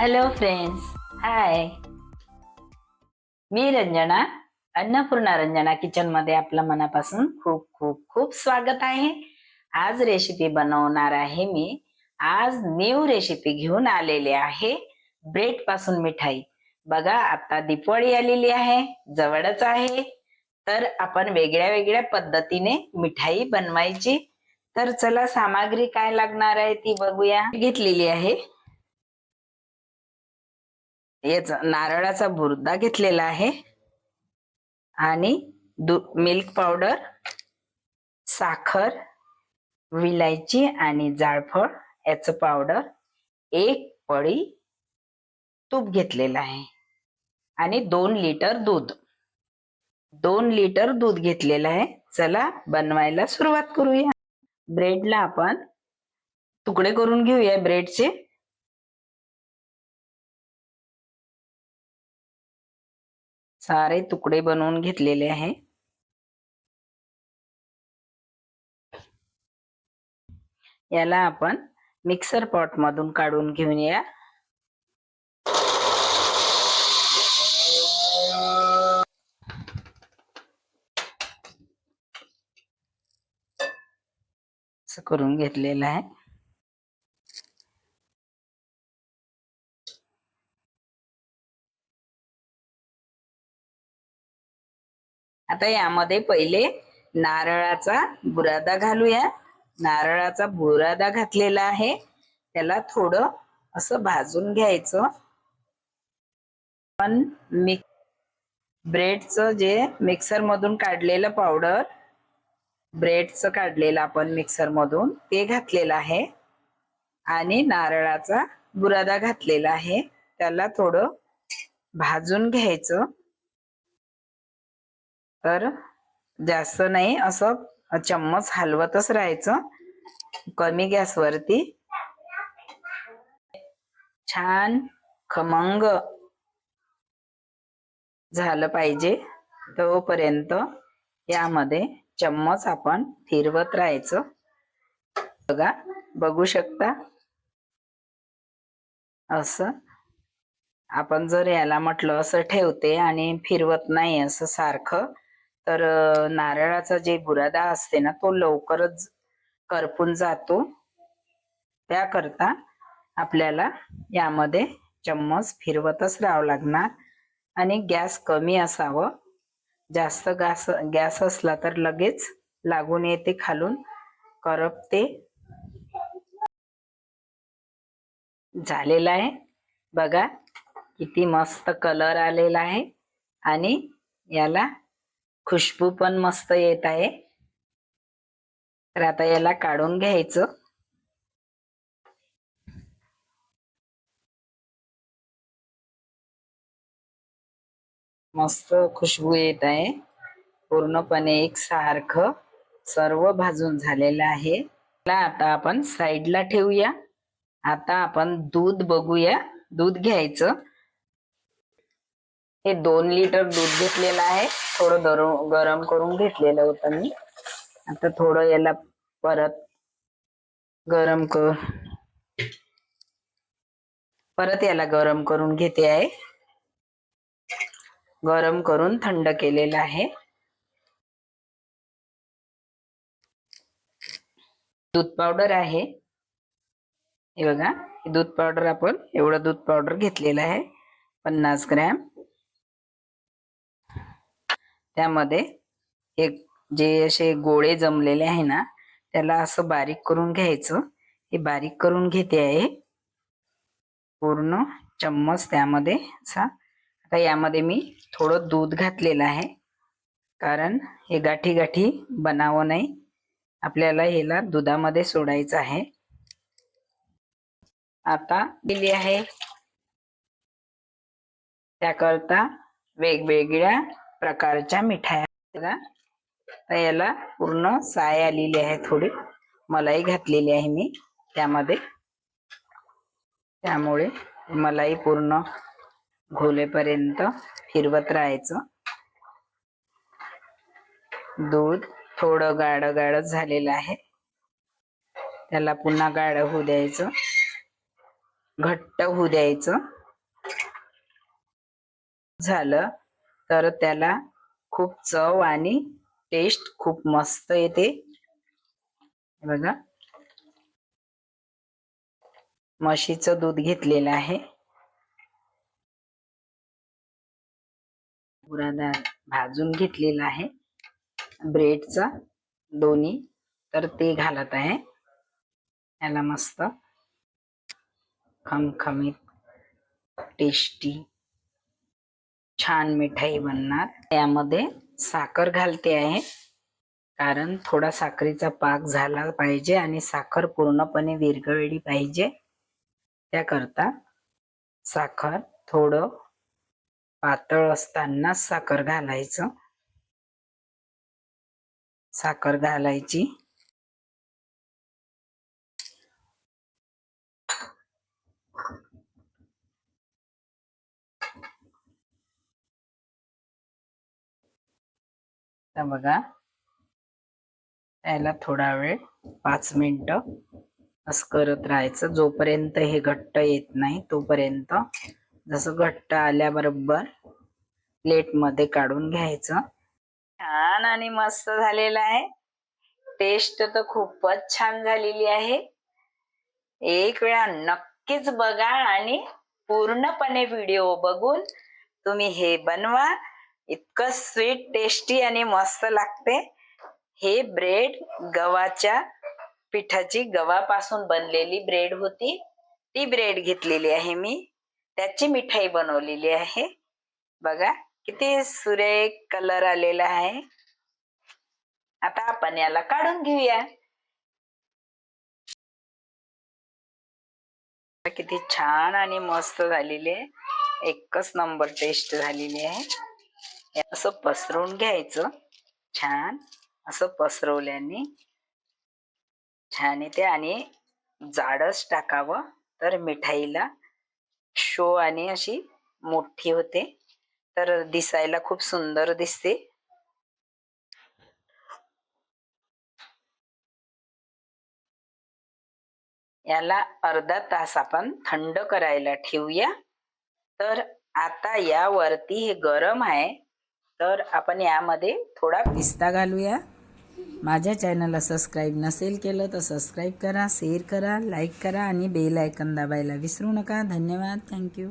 Hello friends hi मी रंजना अन्नपूर्णा रंजना किचनमध्ये आपलं मनापासून खूप खूप खूप स्वागत आहे. आज रेसिपी बनवणार आहे मी. आज न्यू रेसिपी घेऊन आलेले आहे ब्रेडपासून मिठाई. बघा आता दिवाळी आलेली आहे जवळच आहे. तर आपण वेगळ्या वेगळ्या पद्धतीने मिठाई बनवायची. तर चला सामग्री काय लागणार आहे ती बघूया. घेतलेली आहे. याचा नारळाचा बुर्दा घेतलेला आहे. आणि मिल्क पावडर साखर विलायची आणि जाळफळ याचं पावडर एक पळी तूप घेतलेलं आहे. आणि दोन लिटर दूध. दोन लिटर दूध घेतलेलं आहे. चला बनवायला सुरुवात करूया. ब्रेडला आपण तुकडे करून घेऊया ब्रेडचे सारे तुकडे बनवून घेतलेले आहे. याला आपण मिक्सर पॉट मधून काढून घेऊन या. असं करून घेतलेलं आहे. आता यामध्ये पहिले नारळाचा बुरादा घालूया. नारळाचा बुरादा घातलेला आहे. त्याला थोडं असं भाजून घ्यायचं. पण मिक ब्रेडचं जे मिक्सर मधून काढलेलं पावडर ब्रेडचं काढलेलं आपण मिक्सर मधून ते घातलेलं आहे. आणि नारळाचा बुरादा घातलेला आहे. त्याला थोडं भाजून घ्यायचं. तर जास्त नाही असं चम्मच हलवतच राहायचं. कमी गॅसवरती. छान खमंग झालं पाहिजे तोपर्यंत यामध्ये चम्मच आपण फिरवत राहायचं. बघा बघू शकता? असं. आपण जर याला म्हटलं असं ठेवते आणि फिरवत नाही असं सारखं तर नारळाचा जे बुरादा असते ना तो लवकरच करपून जातो. त्याकरता आपल्याला यामध्ये चम्मच फिरवतच राहावं लागणार आणि गॅस कमी असावं. जास्त गॅस गॅस असला तर लगेच लागून येते खालून करपते. झालेला आहे. बघा किती मस्त कलर आलेला आहे आणि याला खुशबू पण मस्त येत आहे. तर आता याला काढून घ्यायचं. मस्त खुशबू येत आहे. पूर्णपणे एक सारखं सर्व भाजून झालेलं आहे. आता आपण साईडला ठेवूया. आता आपण दूध बघूया. दूध घ्यायचं. हे दोन लिटर दूध घेतलेलं आहे. थोडं गरम गरम करून घेतलेलं होतं मी. आता थोडं याला परत गरम कर परत याला गरम करून घेते आहे. गरम करून थंड केलेलं आहे. दूध पावडर आहे. हे बघा दूध पावडर आपण एवढं दूध पावडर घेतलेलं आहे. पन्नास ग्रॅम. त्यामध्ये एक जे असे गोळे जमलेले आहे ना त्याला असं बारीक करून घ्यायचं. हे बारीक करून घेते आहे. पूर्ण चम्मच त्यामध्ये असा. आता यामध्ये मी थोडं दूध घातलेलं आहे. कारण हे गाठी गाठी बनावं नाही. आपल्याला ह्याला दुधामध्ये सोडायचं आहे. आता दिली आहे. त्याकरता वेगवेगळ्या प्रकारच्या मिठाया तर याला पूर्ण साय आलेली आहे थोडी. मलाई घातलेली आहे मी त्यामध्ये. त्यामुळे मलाई पूर्ण घोलेपर्यंत फिरवत राहायचं. दूध थोडं गाढ गाढ झालेलं आहे. त्याला पुन्हा गाढ होऊ द्यायचं. घट्ट होऊ द्यायचं. झालं. तर त्याला खूप चव आणि टेस्ट खूप मस्त येते. बघा. म्हशीचं दूध घेतलेलं आहे. बुरादा भाजून घेतलेला आहे. ब्रेडचा दोन्ही. तर ते घालत आहे. याला मस्त खमखमीत टेस्टी छान मिठाई बनणार. त्यामध्ये साखर घालते आहे. कारण थोडा साखरेचा पाक झाला पाहिजे आणि साखर पूर्णपणे विरघळली पाहिजे. त्याकरता साखर थोडं पातळ असताना साखर घालायचं. साखर घालायची. तर बघा. त्याला थोडा वेळ पाच मिनिट असं करत राहायचं. जोपर्यंत हे घट्ट येत नाही तोपर्यंत जसं घट्ट आल्याबरोबर प्लेटमध्ये काढून घ्यायचं. छान आणि मस्त झालेलं आहे. टेस्ट तर खूपच छान झालेली आहे. एक वेळा नक्कीच बघा आणि पूर्णपणे व्हिडिओ बघून तुम्ही हे बनवा. इतकं स्वीट टेस्टी आणि मस्त लागते. हे ब्रेड गव्हाच्या पिठाची गव्हापासून बनलेली ब्रेड होती. ती ब्रेड घेतलेली आहे मी. त्याची मिठाई बनवलेली आहे. बघा किती सुरेख कलर आलेला आहे. आता आपण याला काढून घेऊया. किती छान आणि मस्त झालेली आहे. एकच नंबर टेस्ट झालेली आहे. असं पसरवून घ्यायचं. छान. असं पसरवल्याने छान येते आणि जाडच टाकावं तर मिठाईला शो आणि अशी मोठी होते. तर दिसायला खूप सुंदर दिसते. याला अर्धा तास आपण थंड करायला ठेवूया. तर आता यावरती हे गरम आहे. तर आपण यामध्ये थोडा पिस्ता घालूया. माझ्या चॅनलला सबस्क्राईब नसेल केलं तर सबस्क्राईब करा शेअर करा लाईक करा आणि बेल आयकन दाबायला विसरू नका. धन्यवाद. थँक्यू